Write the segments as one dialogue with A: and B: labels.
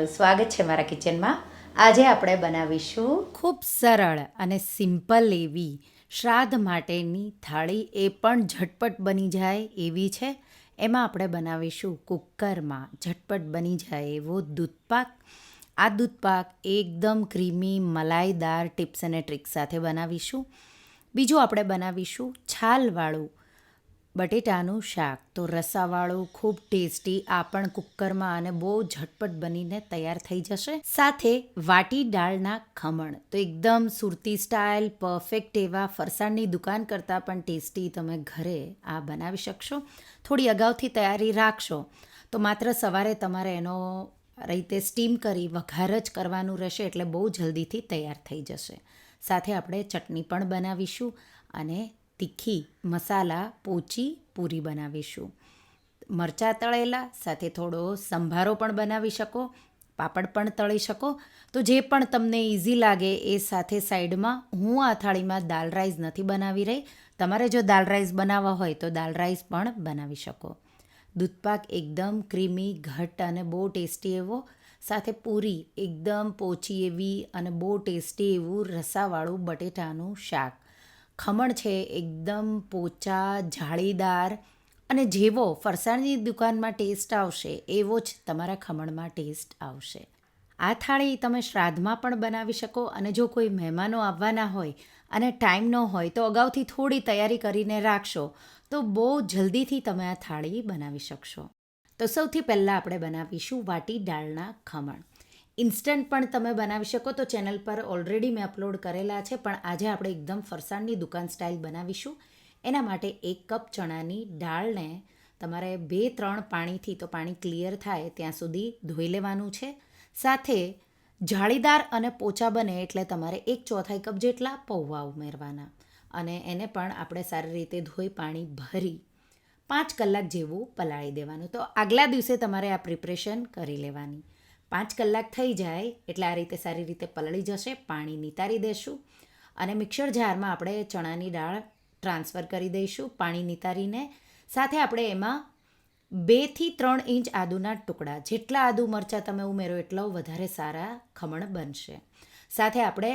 A: તમારું સ્વાગત છે મારા કિચનમાં. આજે આપણે બનાવીશું ખૂબ સરળ અને સિમ્પલ એવી શ્રાદ્ધ માટેની થાળી. એ પણ ઝટપટ બની જાય એવી છે. એમાં આપણે બનાવીશું કુકરમાં ઝટપટ બની જાય એવો દૂધપાક. આ દૂધપાક એકદમ ક્રીમી, મલાઈદાર ટિપ્સ અને ટ્રિક્સ સાથે બનાવીશું. બીજું આપણે બનાવીશું છાલવાળું બટેટાનું શાક. તો રસાવાળું ખૂબ ટેસ્ટી આ પણ કુકરમાં અને બહુ ઝટપટ બનીને તૈયાર થઈ જશે. સાથે વાટી દાળના ખમણ. તો એકદમ સુરતી સ્ટાઇલ, પરફેક્ટ એવા ફરસાણની દુકાન કરતાં પણ ટેસ્ટી તમે ઘરે આ બનાવી શકશો. થોડી અગાઉથી તૈયારી રાખશો. તો માત્ર સવારે તમારે એનો રીતે સ્ટીમ કરી વઘાર જ કરવાનું રહેશે એટલે બહુ જલ્દીથી તૈયાર થઈ જશે. સાથે આપણે ચટણી પણ બનાવીશું અને તીખી મસાલા પોચી પૂરી બનાવીશું. મરચાં તળેલા, સાથે થોડો સંભારો પણ બનાવી શકો, પાપડ પણ તળી શકો. તો જે પણ તમને ઇઝી લાગે એ સાથે સાઈડમાં હું આ થાળીમાં દાલ રાઈસ નથી બનાવી રહી. તમારે જો દાલ રાઈસ બનાવવા હોય તો દાલ રાઈસ પણ બનાવી શકો. દૂધપાક એકદમ ક્રીમી ઘટ અને બહુ ટેસ્ટી એવો. સાથે પૂરી એકદમ પોચી એવી અને બહુ ટેસ્ટી એવું રસાવાળું બટેટાનું શાક. ખમણ છે, એકદમ પોચા, જાળીદાર અને જેવો ફરસાણની દુકાનમાં ટેસ્ટ આવશે, એવો જ તમારા ખમણમાં ટેસ્ટ આવશે. આ થાળી તમે શ્રાદ્ધમાં પણ બનાવી શકો અને જો કોઈ મહેમાનો આવવાના હોય અને ટાઈમ ન હોય તો અગાઉથી થોડી તૈયારી કરીને રાખશો, તો બહુ જલ્દીથી તમે આ થાળી બનાવી શકશો. તો સૌથી પહેલાં આપણે બનાવીશું વાટી દાળના ખમણ. ઇન્સ્ટન્ટ પણ તમે બનાવી શકો. તો ચેનલ પર ઓલરેડી મેં અપલોડ કરેલા છે, પણ આજે આપણે એકદમ ફરસાણની દુકાન સ્ટાઇલ બનાવીશું. એના માટે એક કપ ચણાની દાળને તમારે બે, ત્રણ પાણીથી તો પાણી ક્લિયર થાય ત્યાં સુધી ધોઈ લેવાનું છે. સાથે જાળીદાર અને પોચા બને એટલે તમારે એક ચોથાઈ કપ જેટલા પૌવા ઉમેરવાના અને એને પણ આપણે સારી રીતે ધોઈ પાણી ભરી પાંચ કલાક જેવું પલાળી દેવાનું. તો આગલા દિવસે તમારે આ પ્રિપરેશન કરી લેવાની. પાંચ કલાક થઈ જાય એટલે આ રીતે સારી રીતે પલળી જશે, પાણી નિતારી દેશું અને મિક્સર જારમાં આપણે ચણાની દાળ ટ્રાન્સફર કરી દઈશું પાણી નિતારીને. સાથે આપણે એમાં બેથી ત્રણ ઇંચ આદુના ટુકડા, જેટલા આદુ મરચાં તમે ઉમેરો એટલો વધારે સારા ખમણ બનશે. સાથે આપણે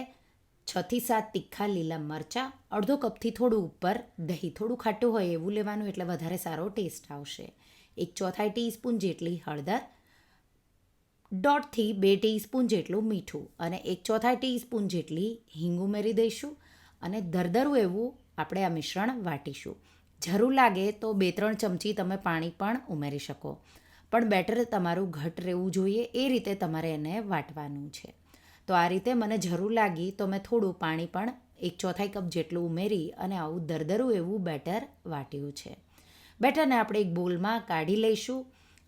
A: છથી સાત તીખા લીલા મરચાં, અડધો કપથી થોડું ઉપર દહીં થોડું ખાટું હોય એવું લેવાનું એટલે વધારે સારો ટેસ્ટ આવશે. એક ચોથાઈ ટીસ્પૂન જેટલી હળદર દોઢથી બે ટીસ્પૂન જેટલું મીઠું અને એક ચોથાઈ ટીસ્પૂન જેટલી હિંગ ઉમેરી દઈશું અને દરદરું એવું આપણે આ મિશ્રણ વાટીશું. જરૂર લાગે તો બે ત્રણ ચમચી તમે પાણી પણ ઉમેરી શકો. પણ બેટર તમારું ઘટ રહેવું જોઈએ એ રીતે તમારે એને વાટવાનું છે. તો આ રીતે મને જરૂર લાગી તો મેં થોડું પાણી પણ એક ચોથાઈ કપ જેટલું ઉમેરી અને આવું દરદરું એવું બેટર વાટ્યું છે. બેટરને આપણે એક બોલમાં કાઢી લઈશું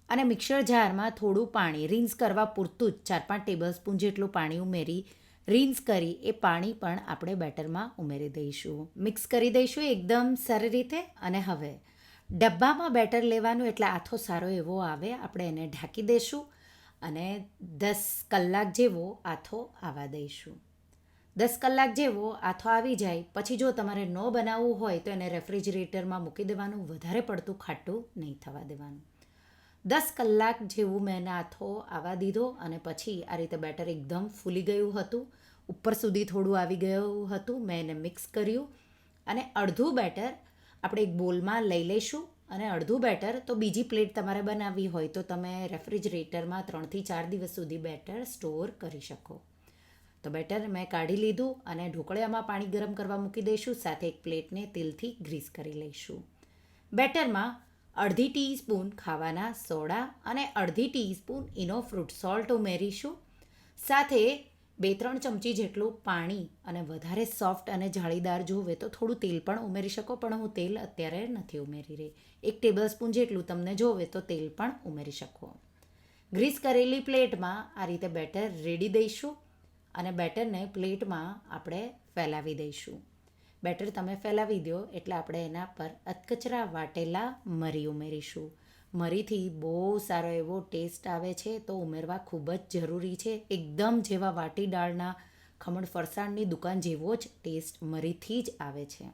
A: અને મિક્સર જારમાં થોડું પાણી રિન્સ કરવા પૂરતું જ ચાર પાંચ ટેબલ સ્પૂન જેટલું પાણી ઉમેરી રિન્સ કરી એ પાણી પણ આપણે બેટરમાં ઉમેરી દઈશું. મિક્સ કરી દઈશું એકદમ સારી રીતે અને હવે ડબ્બામાં બેટર લેવાનું એટલે આથો સારો એવો આવે આપણે એને ઢાંકી દઈશું અને દસ કલાક જેવો આથો આવવા દઈશું. દસ કલાક જેવો આથો આવી જાય, પછી જો તમારે ન બનાવવું હોય તો એને રેફ્રિજરેટરમાં મૂકી દેવાનું, વધારે પડતું ખાટું નહીં થવા દેવાનું. દસ કલાક જેવું મેં એને આથો આવવા દીધો અને પછી આ રીતે બેટર એકદમ ફૂલી ગયું હતું. ઉપર સુધી થોડું આવી ગયું હતું, મેં એને મિક્સ કર્યું. અને અડધું બેટર આપણે એક બોલમાં લઈ લઈશું અને અડધું બેટર તો બીજી પ્લેટ તમારે બનાવવી હોય તો તમે રેફ્રિજરેટરમાં ત્રણથી ચાર દિવસ સુધી બેટર સ્ટોર કરી શકો. તો બેટર મેં કાઢી લીધું અને ઢોકળિયામાં પાણી ગરમ કરવા મૂકી દઈશું, સાથે એક પ્લેટને તેલથી ગ્રીસ કરી લઈશું. બેટરમાં અડધી ટીસ્પૂન ખાવાના સોડા અને અડધી ટીસ્પૂન ઇનો ફ્રૂટ સોલ્ટ ઉમેરીશું. સાથે બે ત્રણ ચમચી જેટલું પાણી અને વધારે સોફ્ટ અને જાળીદાર જોવે તો થોડું તેલ પણ ઉમેરી શકો, પણ હું તેલ અત્યારે નથી ઉમેરી રહી. એક ટેબલ સ્પૂન જેટલું તમને જોવે તો તેલ પણ ઉમેરી શકો. ગ્રીસ કરેલી પ્લેટમાં આ રીતે બેટર રેડી દઈશું અને બેટરને પ્લેટમાં આપણે ફેલાવી દઈશું. બેટર તમે ફેલાવી દો એટલે આપણે એના પર અધકચરા વાટેલા મરી ઉમેરીશું. મરીથી બહુ સારો એવો ટેસ્ટ આવે છે તો ઉમેરવા ખૂબ જ જરૂરી છે. એકદમ જેવા વાટી દાળના ખમણ ફરસાણની દુકાન જેવો જ ટેસ્ટ મરીથી જ આવે છે.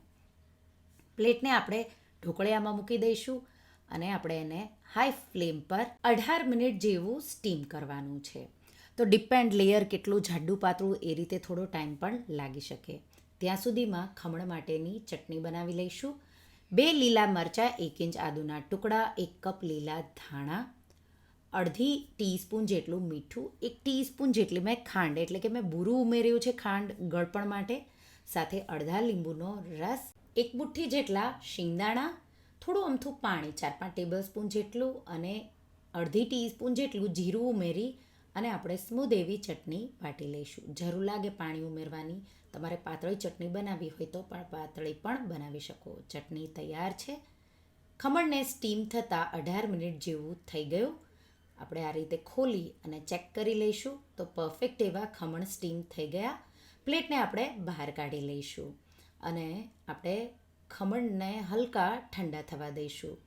A: પ્લેટને આપણે ઢોકળિયામાં મૂકી દઈશું અને આપણે એને હાઈ ફ્લેમ પર અઢાર મિનિટ જેવું સ્ટીમ કરવાનું છે. તો ડિપેન્ડ લેયર કેટલું જાડું પાતળું એ રીતે થોડો ટાઈમ પણ લાગી શકે. ત્યાં સુધીમાં ખમણ માટેની ચટણી બનાવી લઈશું. બે લીલા મરચાં, એક ઇંચ આદુના ટુકડા, એક કપ લીલા ધાણા, અડધી ટીસ્પૂન જેટલું મીઠું, એક ટીસ્પૂન જેટલી મેં ખાંડ, એટલે કે મેં બૂરું ઉમેર્યું છે ખાંડ ગળપણ માટે. સાથે અડધા લીંબુનો રસ, એક મુઠ્ઠી જેટલા શિંગદાણા, થોડું અમથું પાણી, ચાર પાંચ ટેબલ સ્પૂન જેટલું અને અડધી ટીસ્પૂન જેટલું જીરું ઉમેરી અને આપણે સ્મૂધ એવી ચટણી વાટી લઈશું. જરૂર લાગે પાણી ઉમેરવાની. તમારે પાતળી ચટણી બનાવવી હોય તો પણ પાતળી પણ બનાવી શકો. ચટણી તૈયાર છે. ખમણને સ્ટીમ થતાં અઢાર મિનિટ જેવું થઈ ગયું. આપણે આ રીતે ખોલી અને ચેક કરી લઈશું તો પરફેક્ટ એવા ખમણ સ્ટીમ થઈ ગયા. પ્લેટને આપણે બહાર કાઢી લઈશું અને આપણે ખમણને હલકા ઠંડા થવા દઈશું.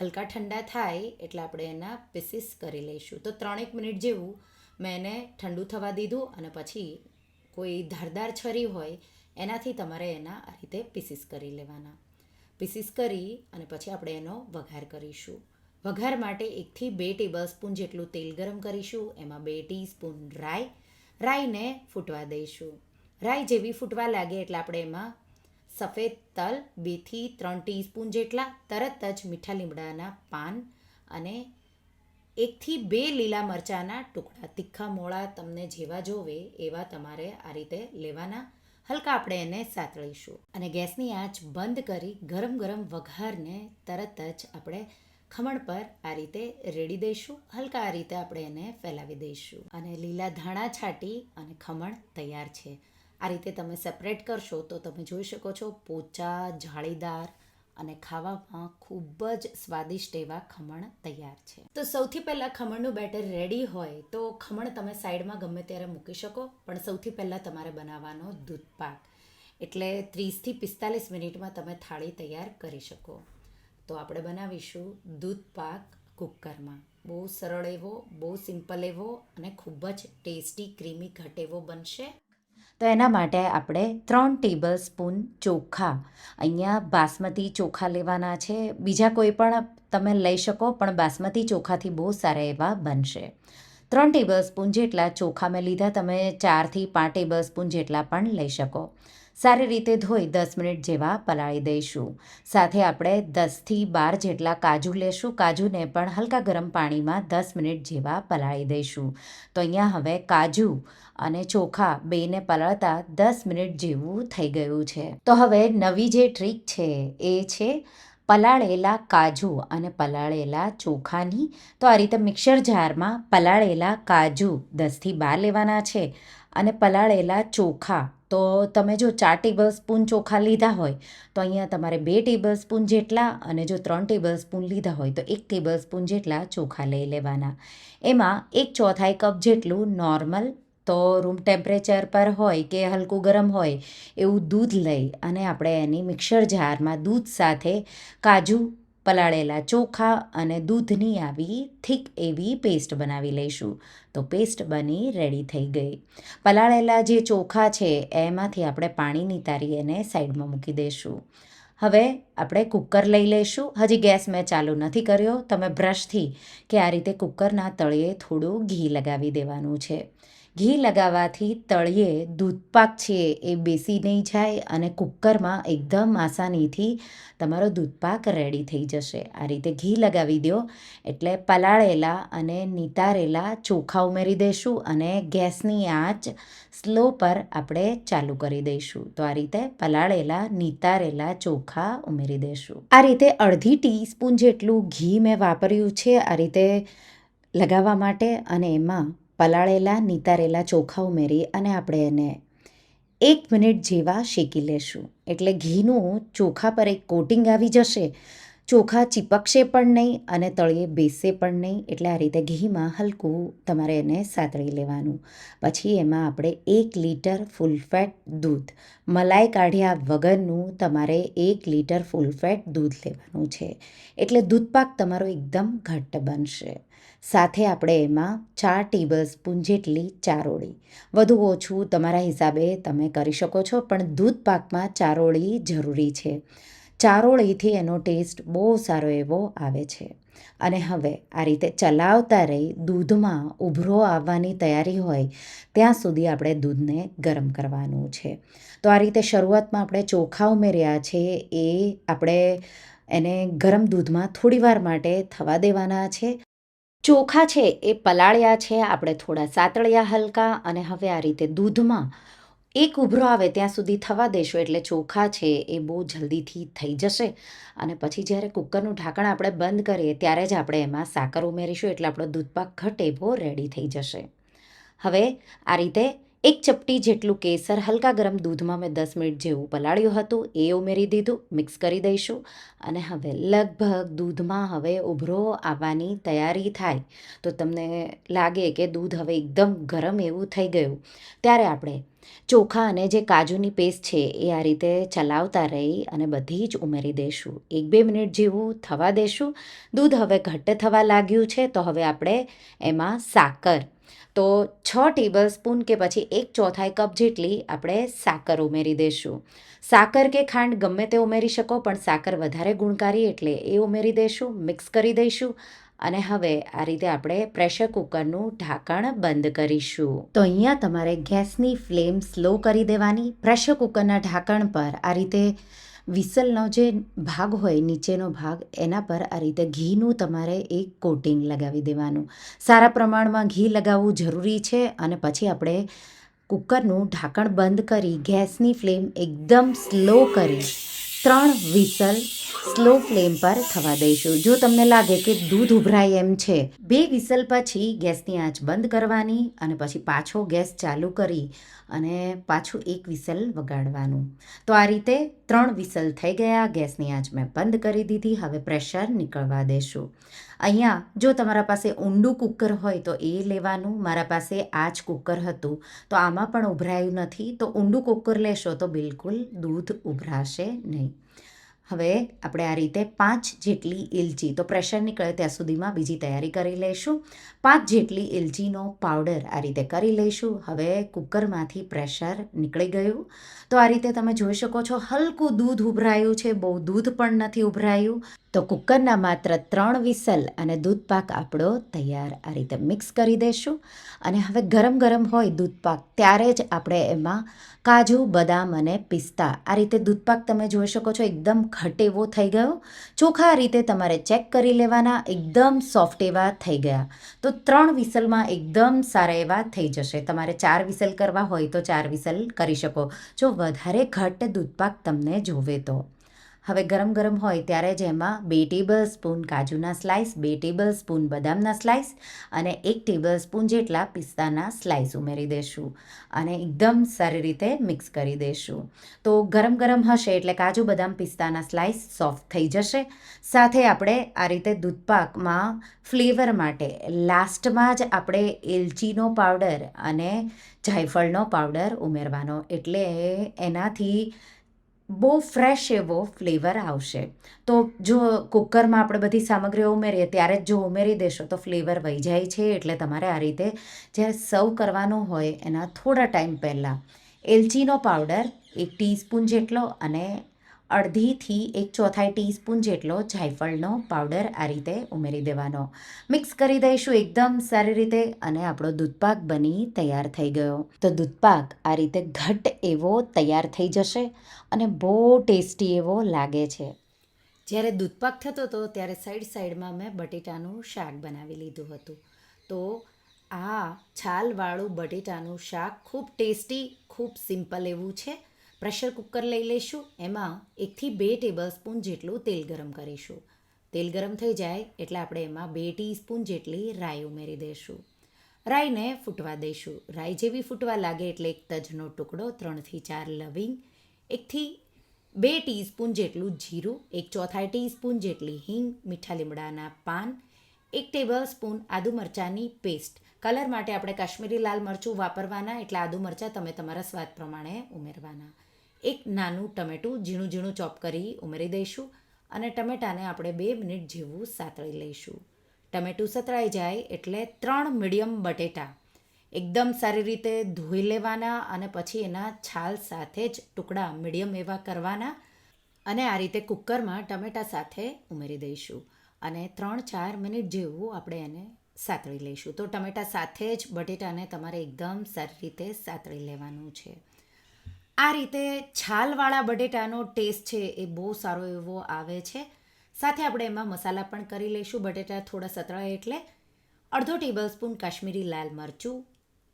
A: હલકા ઠંડા થાય એટલે આપણે એના પીસીસ કરી લઈશું. તો ત્રણેક મિનિટ જેવું મેં એને ઠંડુ થવા દીધું અને પછી કોઈ ધારદાર છરી હોય એનાથી તમારે એના આ રીતે પીસીસ કરી લેવાના. પીસીસ કરી અને પછી આપણે એનો વઘાર કરીશું. વઘાર માટે એકથી બે ટેબલ સ્પૂન જેટલું તેલ ગરમ કરીશું. એમાં બે ટીસ્પૂન રાઈ. રાઈને ફૂટવા દઈશું. રાઈ જેવી ફૂટવા લાગે એટલે આપણે એમાં સફેદ તલ, બેથી ત્રણ ટીસ્પૂન જેટલા તરત જ મીઠા લીમડાના પાન અને એકથી બે લીલા મરચાંના ટુકડા. તીખા મોળા તમને જેવા જોવે એવા તમારે આ રીતે લેવાના. હલકા આપણે એને સાતળીશું. અને ગેસની આંચ બંધ કરી ગરમ ગરમ વઘારને તરત જ આપણે ખમણ પર આ રીતે રેડી દઈશું. હલકા આ રીતે આપણે એને ફેલાવી દઈશું. અને લીલા ધાણા છાંટી અને ખમણ તૈયાર છે. આ રીતે તમે સેપરેટ કરશો તો તમે જોઈ શકો છો પોચા, જાળીદાર અને ખાવામાં ખૂબ જ સ્વાદિષ્ટ એવા ખમણ તૈયાર છે. તો સૌથી પહેલાં ખમણનું બેટર રેડી હોય તો ખમણ તમે સાઈડમાં ગમે ત્યારે મૂકી શકો, પણ સૌથી પહેલાં તમારે બનાવવાનો દૂધપાક એટલે ત્રીસથી પિસ્તાલીસ મિનિટમાં તમે થાળી તૈયાર કરી શકો. તો આપણે બનાવીશું દૂધપાક કુકરમાં. બહુ સરળ એવો, બહુ સિમ્પલ એવો અને ખૂબ જ ટેસ્ટી, ક્રીમી, ઘટ એવો બનશે. તો એના માટે આપણે ત્રણ ટેબલ સ્પૂન ચોખા. અહીંયા બાસમતી ચોખા લેવાના છે. બીજા કોઈ પણ તમે લઈ શકો, પણ બાસમતી ચોખાથી બહુ સારા એવા બનશે. ત્રણ ટેબલ સ્પૂન જેટલા ચોખા મેં લીધા, તમે ચારથી પાંચ ટેબલ સ્પૂન જેટલા પણ લઈ શકો. સારી રીતે ધોઈ દસ મિનિટ જેવા પલાળી દઈશું. સાથે આપણે દસથી બાર જેટલા કાજુ લેશું. કાજુને પણ હલકા ગરમ પાણીમાં દસ મિનિટ જેવા પલાળી દઈશું. તો અહીંયા હવે કાજુ અને ચોખા બેને પલાળતા દસ મિનિટ જેવું થઈ ગયું છે. તો હવે નવી જે ટ્રીક છે એ છે પલાળેલા કાજુ અને પલાળેલા ચોખાની. તો આ રીતે મિક્સર જારમાં પલાળેલા કાજુ દસથી બાર લેવાના છે. અને પલાળેલા ચોખા. તો તમે જો ચાર ટેબલ સ્પૂન ચોખા લીધા હોય, તો અહીંયા તમારે બે ટેબલ સ્પૂન જેટલા અને જો ત્રણ ટેબલ સ્પૂન લીધા હોય, તો એક ટેબલ સ્પૂન જેટલા ચોખા લઈ લેવાના. એમાં એક ચોથાઈ કપ જેટલું નોર્મલ તો રૂમ ટેમ્પરેચર પર હોય કે હલકું ગરમ હોય, એવું દૂધ લઈ અને આપણે એની મિક્સર જારમાં દૂધ સાથે કાજુ પલાળેલા ચોખા અને દૂધની આવી થીક એવી પેસ્ટ બનાવી લઈશું. તો પેસ્ટ બની રેડી થઈ ગઈ. પલાળેલા જે ચોખા છે, એમાંથી આપણે પાણી નિતારી એને સાઈડમાં મૂકી દઈશું હવે આપણે કુકર લઈ લઈશું. હજી ગેસ મેં ચાલુ નથી કર્યો. તમે બ્રશથી કે આ રીતે કુકરના તળિયે થોડું ઘી લગાવી દેવાનું છે. ઘી લગાવવાથી તળિયે દૂધપાક છે એ બેસી નહીં જાય અને કુકરમાં એકદમ આસાનીથી તમારો દૂધપાક રેડી થઈ જશે. આ રીતે ઘી લગાવી દો એટલે પલાળેલા અને નિતારેલા ચોખા ઉમેરી દઈશું અને ગેસની આંચ સ્લો પર આપણે ચાલુ કરી દઈશું. તો આ રીતે પલાળેલા, નિતારેલા ચોખા ઉમેરી દઈશું. આ રીતે અડધી ટીસ્પૂન જેટલું ઘી મેં વાપર્યું છે આ રીતે લગાવવા માટે અને એમાં પલાળેલા, નિતારેલા ચોખા ઉમેરી અને આપણે એને એક મિનિટ જેવા શેકી લેશું. એટલે ઘીનું ચોખા પર એક કોટિંગ આવી જશે. ચોખા ચીપકશે પણ નહીં અને તળિયે બેસશે પણ નહીં. એટલે આ રીતે ઘીમાં હલકું તમારે એને સાતળી લેવાનું. પછી એમાં આપણે એક લીટર ફૂલ ફેટ દૂધ. મલાઈ કાઢ્યા વગરનું તમારે એક લીટર ફૂલ ફેટ દૂધ લેવાનું છે. એટલે દૂધપાક તમારો એકદમ ઘટ્ટ બનશે. સાથે આપણે એમાં ચાર ટેબલ સ્પૂન જેટલી ચારોળી વધુ ઓછું તમારા હિસાબે તમે કરી શકો છો, પણ દૂધ પાકમાં ચારોળી જરૂરી છે. ચારોળીથી એનો ટેસ્ટ બહુ સારો એવો આવે છે. અને હવે આ રીતે ચલાવતા રહી દૂધમાં ઉભરો આવવાની તૈયારી હોય, ત્યાં સુધી આપણે દૂધને ગરમ કરવાનું છે. તો આ રીતે શરૂઆતમાં આપણે ચોખા ઉમેર્યા છે, એ આપણે એને ગરમ દૂધમાં થોડીવાર માટે થવા દેવાના છે. ચોખા છે એ પલાળ્યા છે, આપણે થોડા સાતળ્યા હલકા અને હવે આ રીતે દૂધમાં એક ઉભરો આવે ત્યાં સુધી થવા દેશો, એટલે ચોખા છે એ બહુ જલ્દીથી થઈ જશે. અને પછી જ્યારે કુકરનું ઢાંકણ આપણે બંધ કરીએ, ત્યારે જ આપણે એમાં સાકર ઉમેરીશું, એટલે આપણો દૂધપાક ઘટ એવો રેડી થઈ જશે. હવે આ રીતે એક ચપટી જેટલું કેસર હલકા ગરમ દૂધમાં મેં દસ મિનિટ જેવું પલાળ્યું હતું, એ ઉમેરી દીધું, મિક્સ કરી દઈશું. અને હવે લગભગ દૂધમાં હવે ઉભરો આવવાની તૈયારી થાય. તો તમને લાગે કે દૂધ હવે એકદમ ગરમ એવું થઈ ગયું. ત્યારે આપણે ચોખા અને જે કાજુની પેસ્ટ છે એ આ રીતે ચલાવતા રહી અને બધી જ ઉમેરી દઈશું. એક બે મિનિટ જેવું થવા દેશું. દૂધ હવે ઘટ્ટ થવા લાગ્યું છે, તો હવે આપણે એમાં સાકર તો છ ટેબલ સ્પૂન કે પછી એક ચોથાઈ કપ જેટલી આપણે સાકર ઉમેરી દઈશું સાકર કે ખાંડ ગમે તે ઉમેરી શકો, પણ સાકર વધારે ગુણકારી એટલે એ ઉમેરી દઈશું મિક્સ કરી દઈશું અને હવે આ રીતે આપણે પ્રેશર કુકરનું ઢાંકણ બંધ કરીશું. તો અહીંયા તમારે ગેસની ફ્લેમ સ્લો કરી દેવાની. પ્રેશર કુકરના ઢાંકણ પર આ રીતે વિસલનો જે ભાગ હોય, નીચેનો ભાગ, એના પર આ રીતે ઘીનું તમારે એક કોટિંગ લગાવી દેવાનું. સારા પ્રમાણમાં ઘી લગાવવું જરૂરી છે અને પછી આપણે કુકરનું ઢાંકણ બંધ કરી ગેસની ફ્લેમ એકદમ સ્લો કરી ત્રણ વિસલ સ્લો ફ્લેમ પર થવા દઈશું. જો તમને લાગે કે દૂધ ઉભરાય એમ છે, બે વિસલ પછી ગેસની આંચ બંધ કરવાની અને પછી પાછો ગેસ ચાલુ કરી અને પાછું એક વિસલ વગાડવાનું. તો આ રીતે ત્રણ વિસલ થઈ ગયા, ગેસની આંચ મેં બંધ કરી દીધી, હવે પ્રેશર નીકળવા દેશું. અહીંયા જો તમારા પાસે ઊંડું કુકર હોય તો એ લેવાનું, મારા પાસે આ જ કુકર હતું, તો આમાં પણ ઉભરાયું નથી, તો ઊંડું કુકર લેશો તો બિલકુલ દૂધ ઉભરાશે નહીં. હવે આપણે આ રીતે પાંચ જેટલી ઇલચી તો પ્રેશર નીકળે ત્યાં સુધીમાં બીજી તૈયારી કરી લઈશું. પાંચ જેટલી ઇલચીનો પાવડર આ રીતે કરી લઈશું. હવે કુકરમાંથી પ્રેશર નીકળી ગયું. તો આ રીતે તમે જોઈ શકો છો, હલકું દૂધ ઉભરાયું છે, બહુ દૂધ પણ નથી ઉભરાયું. તો કુકરના માત્ર ત્રણ વિસલ અને દૂધપાક આપણો તૈયાર આ રીતે મિક્સ કરી દઈશું અને હવે ગરમ ગરમ હોય દૂધપાક ત્યારે જ આપણે એમાં કાજુ, બદામ અને પિસ્તા. આ રીતે દૂધપાક તમે જોઈ શકો છો, એકદમ ઘટ એવો થઈ ગયો. ચોખા રીતે તમારે ચેક કરી લેવાના, એકદમ સોફ્ટ એવા થઈ ગયા. તો ત્રણ વિસલમાં એકદમ સારા એવા થઈ જશે. તમારે ચાર વિસલ કરવા હોય તો ચાર વિસલ કરી શકો. જો વધારે ઘટ દૂધપાક તમને જોવે તો. હવે ગરમ ગરમ હોય ત્યારે જ એમાં બે ટેબલ સ્પૂન કાજુના સ્લાઇસ બે ટેબલ સ્પૂન બદામના સ્લાઇસ અને એક ટેબલ સ્પૂન જેટલા પિસ્તાના સ્લાઇસ ઉમેરી દઈશું અને એકદમ સારી રીતે મિક્સ કરી દઈશું તો ગરમ ગરમ હશે એટલે કાજુ, બદામ, પિસ્તાના સ્લાઇસ સોફ્ટ થઈ જશે. સાથે આપણે આ રીતે દૂધપાકમાં ફ્લેવર માટે લાસ્ટમાં જ આપણે એલચીનો પાવડર અને જાયફળનો પાવડર ઉમેરવાનો. એટલે એનાથી બહુ ફ્રેશ એવો ફ્લેવર આવશે. તો જો કુકરમાં આપણે બધી સામગ્રીઓ ઉમેરીએ, ત્યારે જ જો ઉમેરી દેશો, તો ફ્લેવર વહી જાય છે. એટલે તમારે આ રીતે જ્યારે સર્વ કરવાનું હોય, એના થોડા ટાઈમ પહેલાં એલચીનો પાવડર એક ટીસ્પૂન જેટલો અને અડધીથી એક ચોથાઈ ટીસ્પૂન જેટલો જાયફળનો પાવડર આ રીતે ઉમેરી દેવાનો. મિક્સ કરી દઈશું એકદમ સારી રીતે અને આપણો દૂધપાક બની તૈયાર થઈ ગયો. તો દૂધપાક આ રીતે ઘટ એવો તૈયાર થઈ જશે અને બહુ ટેસ્ટી એવો લાગે છે. જ્યારે દૂધપાક થતો હતો ત્યારે સાઈડ સાઈડમાં મેં બટેટાનું શાક બનાવી લીધું હતું. તો આ છાલવાળું બટેટાનું શાક ખૂબ ટેસ્ટી, ખૂબ સિમ્પલ એવું છે. પ્રેશર કુકર લઈ લઈશું એમાં એકથી બે ટેબલ સ્પૂન જેટલું તેલ ગરમ કરીશું. તેલ ગરમ થઈ જાય એટલે આપણે એમાં બે ટીસ્પૂન જેટલી રાઈ ઉમેરી દઈશું રાઈને ફૂટવા દઈશું રાઈ જેવી ફૂટવા લાગે એટલે એક તજનો ટુકડો, ત્રણથી ચાર લવિંગ, એકથી બે ટીસ્પૂન જેટલું જીરું, એક ચોથાઈ ટીસ્પૂન જેટલી હિંગ, મીઠા લીમડાના પાન, એક ટેબલ સ્પૂન આદુ મરચાંની પેસ્ટ. કલર માટે આપણે કાશ્મીરી લાલ મરચું વાપરવાના, એટલે આદુ મરચાં તમે તમારા સ્વાદ પ્રમાણે ઉમેરવાના. એક નાનું ટમેટું ઝીણું ઝીણું ચોપ કરી ઉમેરી દઈશું અને ટમેટાને આપણે બે મિનિટ જેવું સાતળી લઈશું. ટમેટું સતળાઈ જાય એટલે ત્રણ મીડિયમ બટેટા એકદમ સારી રીતે ધોઈ લેવાના અને પછી એના છાલ સાથે જ ટુકડા મીડિયમ એવા કરવાના અને આ રીતે કુકરમાં ટમેટા સાથે ઉમેરી દઈશું અને ત્રણ ચાર મિનિટ જેવું આપણે એને સાતળી લઈશું. તો ટમેટા સાથે જ બટેટાને તમારે એકદમ સારી રીતે સાતળી લેવાનું છે. આ રીતે છાલવાળા બટેટાનો ટેસ્ટ છે એ બહુ સારો એવો આવે છે. સાથે આપણે એમાં મસાલા પણ કરી લઈશું બટેટા થોડા સતળાય એટલે. અડધો ટેબલ સ્પૂન કાશ્મીરી લાલ મરચું,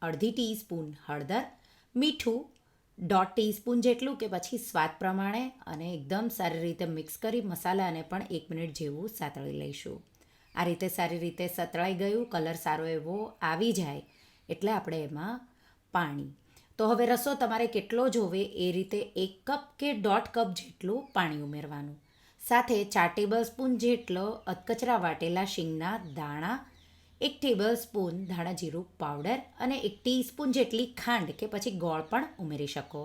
A: અડધી ટીસ્પૂન હળદર, મીઠું દોઢ ટીસ્પૂન જેટલું કે પછી સ્વાદ પ્રમાણે અને એકદમ સારી રીતે મિક્સ કરી મસાલાને પણ એક મિનિટ જેવું સાતળી લઈશું. આ રીતે સારી રીતે સતળાઈ ગયું, કલર સારો એવો આવી જાય એટલે આપણે એમાં પાણી તો હવે રસો તમારે કેટલો જોવે એ રીતે એક કપ કે દોઢ કપ જેટલું પાણી ઉમેરવાનું. સાથે ચાર ટેબલ સ્પૂન જેટલો અધકચરા વાટેલા શીંગના દાણા, એક ટેબલ સ્પૂન ધાણા જીરું પાવડર અને એક ટીસ્પૂન જેટલી ખાંડ કે પછી ગોળ પણ ઉમેરી શકો.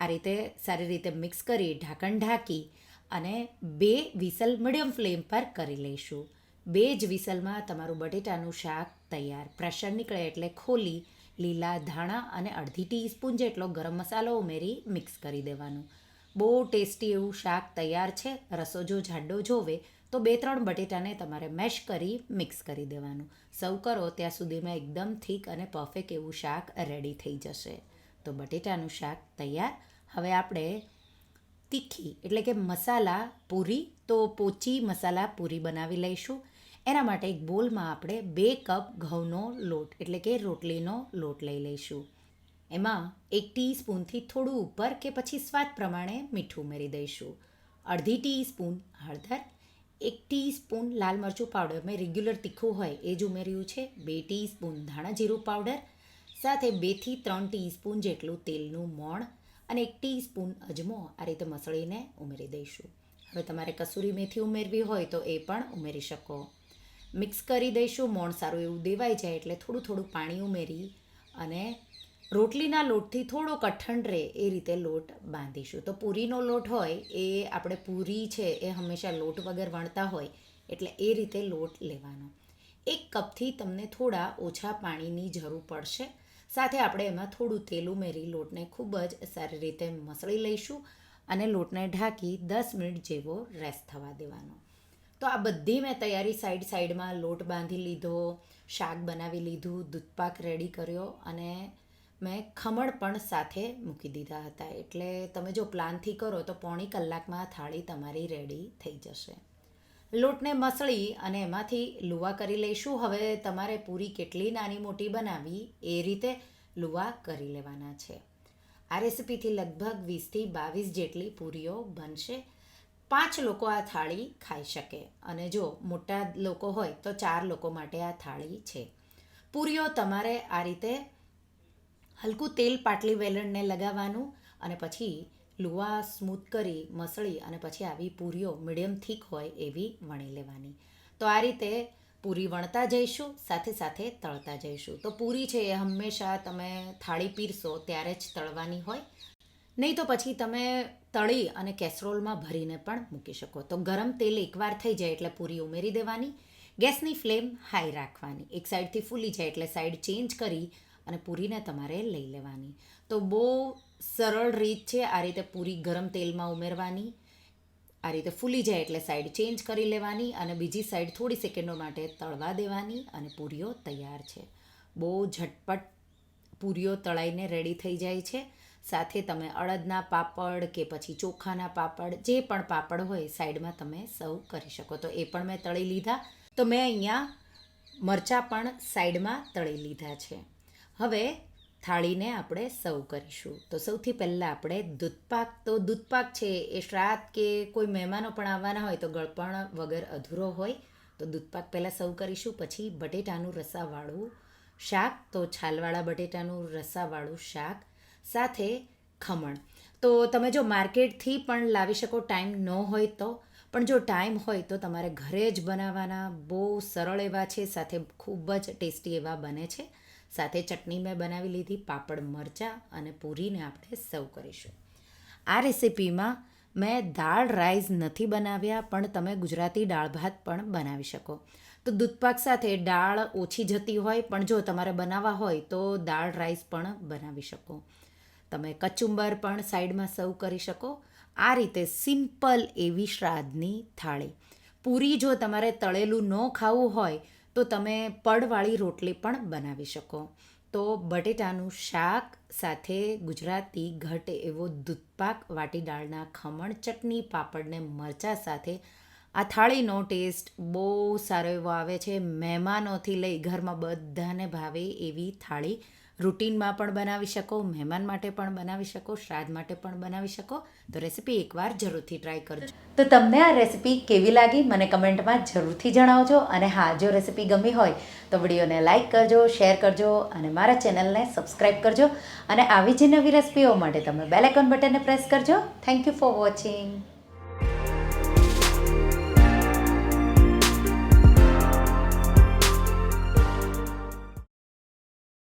A: આ રીતે સારી રીતે મિક્સ કરી ઢાંકણ ઢાંકી અને બે વિસલ મીડિયમ ફ્લેમ પર કરી લઈશું. બે જ વિસલમાં તમારું બટેટાનું શાક તૈયાર. પ્રેશર નીકળે એટલે ખોલી લીલા ધાણા અને અડધી ટીસ્પૂન જેટલો ગરમ મસાલો ઉમેરી મિક્સ કરી દેવાનું. બહુ ટેસ્ટી એવું શાક તૈયાર છે. રસો જો જાડો જોવે, તો બે ત્રણ બટેટાને તમારે મેશ કરી મિક્સ કરી દેવાનું. સર્વ કરો, ત્યાં સુધીમાં એકદમ થીક અને પરફેક્ટ એવું શાક રેડી થઈ જશે. તો બટેટાનું શાક તૈયાર. હવે આપણે તીખી એટલે કે મસાલા પૂરી, તો પોચી મસાલા પૂરી બનાવી લઈશું. એના માટે એક બોલમાં આપણે બે કપ ઘઉંનો લોટ, એટલે કે રોટલીનો લોટ લઈ લઈશું. એમાં એક ટીસ્પૂનથી થોડું ઉપર કે પછી સ્વાદ પ્રમાણે મીઠું ઉમેરી દઈશું. અડધી ટીસ્પૂન હળદર, એક ટીસ્પૂન લાલ મરચું પાવડર. મેં રેગ્યુલર તીખું હોય એ જ ઉમેર્યું છે. બે ટીસ્પૂન ધાણા જીરું પાવડર, સાથે બેથી ત્રણ ટીસ્પૂન જેટલું તેલનું મોણ અને એક ટીસ્પૂન અજમો આ રીતે મસળીને ઉમેરી દઈશું. હવે તમારે કસૂરી મેથી ઉમેરવી હોય તો એ પણ ઉમેરી શકો. મિક્સ કરી દઈશું, મોણ સારું એવું દેવાઈ જાય એટલે થોડું થોડું પાણી ઉમેરી અને રોટલીના લોટથી થોડો કઠણ રહે એ રીતે લોટ બાંધીશું. તો પૂરીનો લોટ હોય એ આપણે પૂરી છે એ હંમેશા લોટ વગર વણતા હોય એટલે એ રીતે લોટ લેવાનો. એક કપથી તમને થોડા ઓછા પાણીની જરૂર પડશે. સાથે આપણે એમાં થોડું તેલ ઉમેરી લોટને ખૂબ જ સારી રીતે મસળી લઈશું અને લોટને ઢાંકી દસ મિનિટ જેવો રેસ્ટ થવા દેવાનો. તો આ બધી મેં તૈયારી સાઈડ સાઈડમાં લોટ બાંધી લીધો, શાક બનાવી લીધું, દૂધપાક રેડી કર્યો અને મેં ખમણ પણ સાથે મૂકી દીધા હતા. એટલે તમે જો પ્લાનથી કરો તો પોણી કલાકમાં થાળી તમારી રેડી થઈ જશે. લોટને મસળી અને એમાંથી લુવા કરી લઈશું. હવે તમારે પૂરી કેટલી નાની મોટી બનાવી એ રીતે લુવા કરી લેવાના છે. આ રેસીપીથી લગભગ વીસથી બાવીસ જેટલી પૂરીઓ બનશે. પાંચ લોકો આ થાળી ખાઈ શકે. અને જો મોટા લોકો હોય તો ચાર લોકો માટે આ થાળી છે. પૂરીઓ તમારે આ રીતે હલકું તેલ પાટલી વેલણને લગાવવાનું અને પછી લુવા સ્મૂથ કરી, મસળી અને પછી આવી પૂરીઓ મીડિયમ થીક હોય એવી વણી લેવાની. તો આ રીતે પૂરી વણતા જઈશું, સાથે સાથે તળતા જઈશું. તો પૂરી છે એ હંમેશા તમે થાળી પીરશો ત્યારે જ તળવાની હોય. નહીં તો પછી તમે તળી અને કેસરોલમાં ભરીને પણ મૂકી શકો. તો ગરમ તેલ એકવાર થઈ જાય એટલે પૂરી ઉમેરી દેવાની. ગેસની ફ્લેમ હાઈ રાખવાની. એક સાઈડથી ફૂલી જાય એટલે સાઈડ ચેન્જ કરી અને પૂરીને તમારે લઈ લેવાની. તો બહુ સરળ રીત છે આ રીતે પૂરી ગરમ તેલમાં ઉમેરવાની. આ રીતે ફૂલી જાય એટલે સાઈડ ચેન્જ કરી લેવાની અને બીજી સાઈડ થોડી સેકન્ડો માટે તળવા દેવાની અને પૂરીઓ તૈયાર છે. બહુ ઝટપટ પૂરીઓ તળાઈને રેડી થઈ જાય છે. સાથે તમે અડદના પાપડ કે પછી ચોખાના પાપડ, જે પણ પાપડ હોય સાઈડમાં તમે સર્વ કરી શકો. તો એ પણ મેં તળી લીધા. તો મેં અહીંયા મરચાં પણ સાઈડમાં તળી લીધા છે. હવે થાળીને આપણે સર્વ કરીશું. તો સૌથી પહેલાં આપણે દૂધપાક, તો દૂધપાક છે, એ શ્રાદ્ધ કે કોઈ મહેમાનો પણ આવવાના હોય તો ગળપણ વગર અધૂરો હોય, તો દૂધપાક પહેલાં સર્વ કરીશું. પછી બટેટાનું રસાવાળું શાક, તો છાલવાળા બટેટાનું રસાવાળું શાક સાથે ખમણ. તો તમે જો માર્કેટથી પણ લાવી શકો ટાઈમ ન હોય તો, પણ જો ટાઈમ હોય તો તમારે ઘરે જ બનાવવાના, બહુ સરળ એવા છે, સાથે ખૂબ જ ટેસ્ટી એવા બને છે. સાથે ચટણી મેં બનાવી લીધી, પાપડ, મરચાં અને પૂરીને આપણે સર્વ કરીશું. આ રેસિપીમાં મેં દાળ રાઈસ નથી બનાવ્યા, પણ તમે ગુજરાતી દાળ ભાત પણ બનાવી શકો. તો દૂધપાક સાથે દાળ ઓછી જતી હોય, પણ જો તમારે બનાવવા હોય તો દાળ રાઈસ પણ બનાવી શકો. તમે કચુંબર પણ સાઈડમાં સર્વ કરી શકો. આ રીતે સિમ્પલ એવી શ્રાદ્ધની થાળી. પૂરી જો તમારે તળેલું ન ખાવું હોય, તો તમે પડવાળી રોટલી પણ બનાવી શકો. તો બટેટાનું શાક સાથે ગુજરાતી ઘટ એવો દૂધપાક, વાટી દાળના ખમણ, ચટણી, પાપડ ને મરચાં સાથે આ થાળીનો ટેસ્ટ બહુ સારો એવો આવે છે. મહેમાનોથી લઈ ઘરમાં બધાને ભાવે એવી થાળી રૂટીનમાં પણ બનાવી શકો, મહેમાન માટે પણ બનાવી શકો, શ્રાદ્ધ માટે પણ બનાવી શકો. તો રેસીપી એકવાર જરૂરથી ટ્રાય કરજો. તો તમને આ રેસીપી કેવી લાગી મને કમેન્ટમાં જરૂરથી જણાવજો અને હા, જો રેસીપી ગમી હોય તો વિડીયોને લાઇક કરજો શેર કરજો અને મારા ચેનલને સબસ્ક્રાઈબ કરજો. અને આવી જ નવી રેસીપીઓ માટે તમે બેલ આઇકોન બટનને પ્રેસ કરજો. Thank you for watching